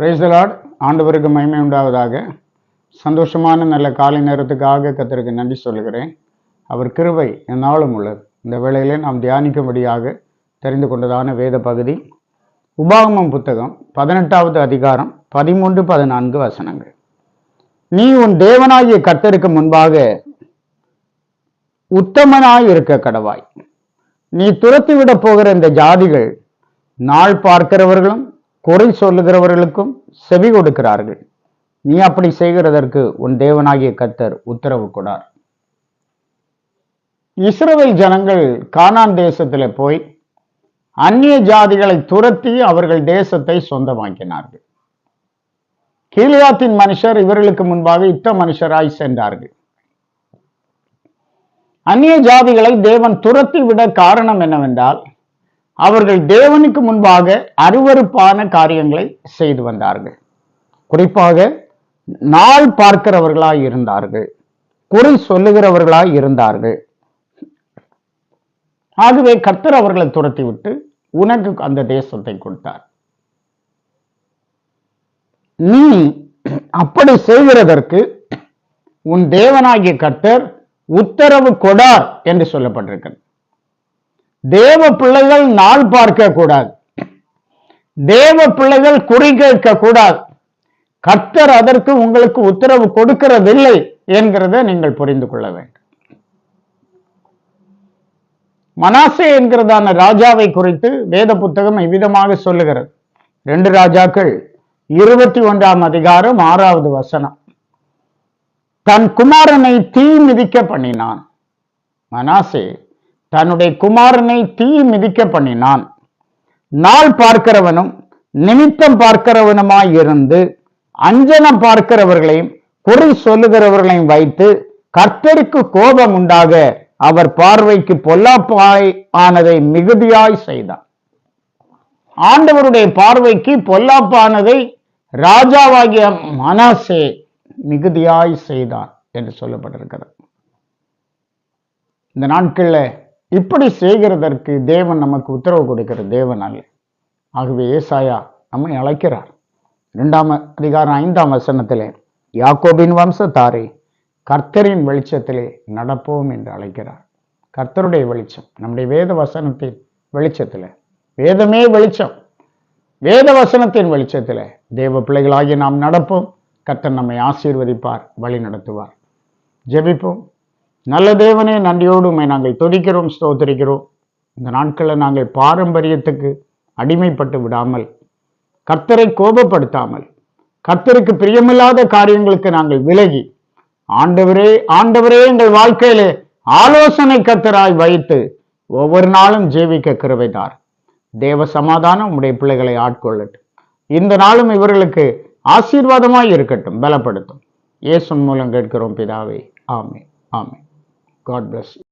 பிரேசலாட் ஆண்டவருக்கு மகிமை உண்டாவதாக. சந்தோஷமான நல்ல காலை நேரத்துக்காக கத்தருக்கு நன்றி சொல்லுகிறேன். அவர் கிருபை என்னாலும் உள்ளது. இந்த வேளையிலே நாம் தியானிக்கும்படியாக தெரிந்து கொண்டதான வேத பகுதி. உபாகமம் புத்தகம் பதினெட்டாவது அதிகாரம் பதிமூன்று பதினான்கு வசனங்கள். நீ உன் தேவனாகிய கத்தருக்கு முன்பாக உத்தமனாய் இருக்க கடவாய். நீ துரத்தி விட போகிற இந்த ஜாதிகள் நாள் பார்க்கிறவர்களும் குறை சொல்லுகிறவர்களுக்கும் செவி கொடுக்கிறார்கள். நீ அப்படி செய்கிறதற்கு உன் தேவனாகிய கத்தர் உத்தரவு கொடார் இஸ்ரவேல் ஜனங்கள் கானான் தேசத்தில் போய் அந்நிய ஜாதிகளை துரத்தி அவர்கள் தேசத்தை சொந்தமாக்கினார்கள். கீழியாத்தின் மனுஷர் இவர்களுக்கு முன்பாக யுத்த மனுஷராய் சென்றார்கள். அந்நிய ஜாதிகளை தேவன் துரத்தி விட காரணம் என்னவென்றால் அவர்கள் தேவனுக்கு முன்பாக அருவருப்பான காரியங்களை செய்து வந்தார்கள். குறிப்பாக நாள் பார்க்கிறவர்களாய் இருந்தார்கள். குறை சொல்லுகிறவர்களாய் இருந்தார்கள். ஆகவே கர்த்தர் அவர்களை துரத்தி விட்டு உனக்கு அந்த தேசத்தை கொடுத்தார். நீ அப்படி செய்கிறதற்கு உன் தேவனாகிய கர்த்தர் உத்தரவு கொடார் என்று சொல்லப்பட்டிருக்கிறது. தேவ பிள்ளைகள் நாள் பார்க்க கூடாது. தேவ பிள்ளைகள் குறி கேட்க கூடாது. கர்த்தர் அதற்கு உங்களுக்கு உத்தரவு கொடுக்கிறதில்லை என்கிறத நீங்கள் புரிந்து கொள்ள வேண்டும். மனாசே என்கிறதான ராஜாவை குறித்து வேத புத்தகம் இவ்விதமாக சொல்லுகிறது. ரெண்டு ராஜாக்கள் இருபத்தி ஒன்றாம் அதிகாரம் ஆறாவது வசனம். தன் குமாரனை தீ மிதிக்க பண்ணினான். மனாசே தன்னுடைய குமாரனை தீ மிதிக்க பண்ணினான். நாள் பார்க்கிறவனும் நிமித்தம் பார்க்கிறவனுமாய் இருந்து அஞ்சனம் பார்க்கிறவர்களையும் குறி சொல்லுகிறவர்களையும் வைத்து கர்த்தருக்கு கோபம் உண்டாக அவர் பார்வைக்கு பொல்லாப்பாய் ஆனதை மிகுதியாய் செய்தார் ஆண்டவருடைய பார்வைக்கு பொல்லாப்பானதை ராஜாவாகிய மனாசே மிகுதியாய் செய்தான் என்று சொல்லப்பட்டிருக்கிறது. இந்த நாட்களில் இப்படி செய்கிறதற்கு தேவன் நமக்கு உத்தரவு கொடுக்கிற தேவன் அல்ல. ஆகவே ஏசாயா நம்மை அழைக்கிறார். இரண்டாம் அதிகாரம் ஐந்தாம் வசனத்திலே யாக்கோபின் வம்சத்தாரே கர்த்தரின் வெளிச்சத்திலே நடப்போம் என்று அழைக்கிறார். கர்த்தருடைய வெளிச்சம் நம்முடைய வேத வசனத்தின் வெளிச்சத்தில். வேதமே வெளிச்சம். வேத வசனத்தின் வெளிச்சத்தில். தேவ பிள்ளைகளாகி நாம் நடப்போம். கர்த்தர் நம்மை ஆசீர்வதிப்பார் வழி நடத்துவார் ஜெபிப்போம். நல்ல தேவனே நன்றியோடு உண்மை நாங்கள் துதிக்கிறோம் ஸ்தோத்திரிக்கிறோம். இந்த நாட்களில் நாங்கள் பாரம்பரியத்துக்கு அடிமைப்பட்டு விடாமல் கர்த்தரை கோபப்படுத்தாமல் கர்த்தருக்கு பிரியமில்லாத காரியங்களுக்கு நாங்கள் விலகி ஆண்டவரே ஆண்டவரே எங்கள் வாழ்க்கையிலே ஆலோசனை கர்த்தராய் வைத்து ஒவ்வொரு நாளும் ஜீவிக்க கிருவைதார் தேவ சமாதானம் உடைய பிள்ளைகளை ஆட்கொள்ளட்டும். இந்த நாளும் இவர்களுக்கு ஆசீர்வாதமாய் இருக்கட்டும் பலப்படுத்தும். இயேசுன் மூலம் கேட்கிறோம் பிதாவே. ஆமே ஆமே காட் bless you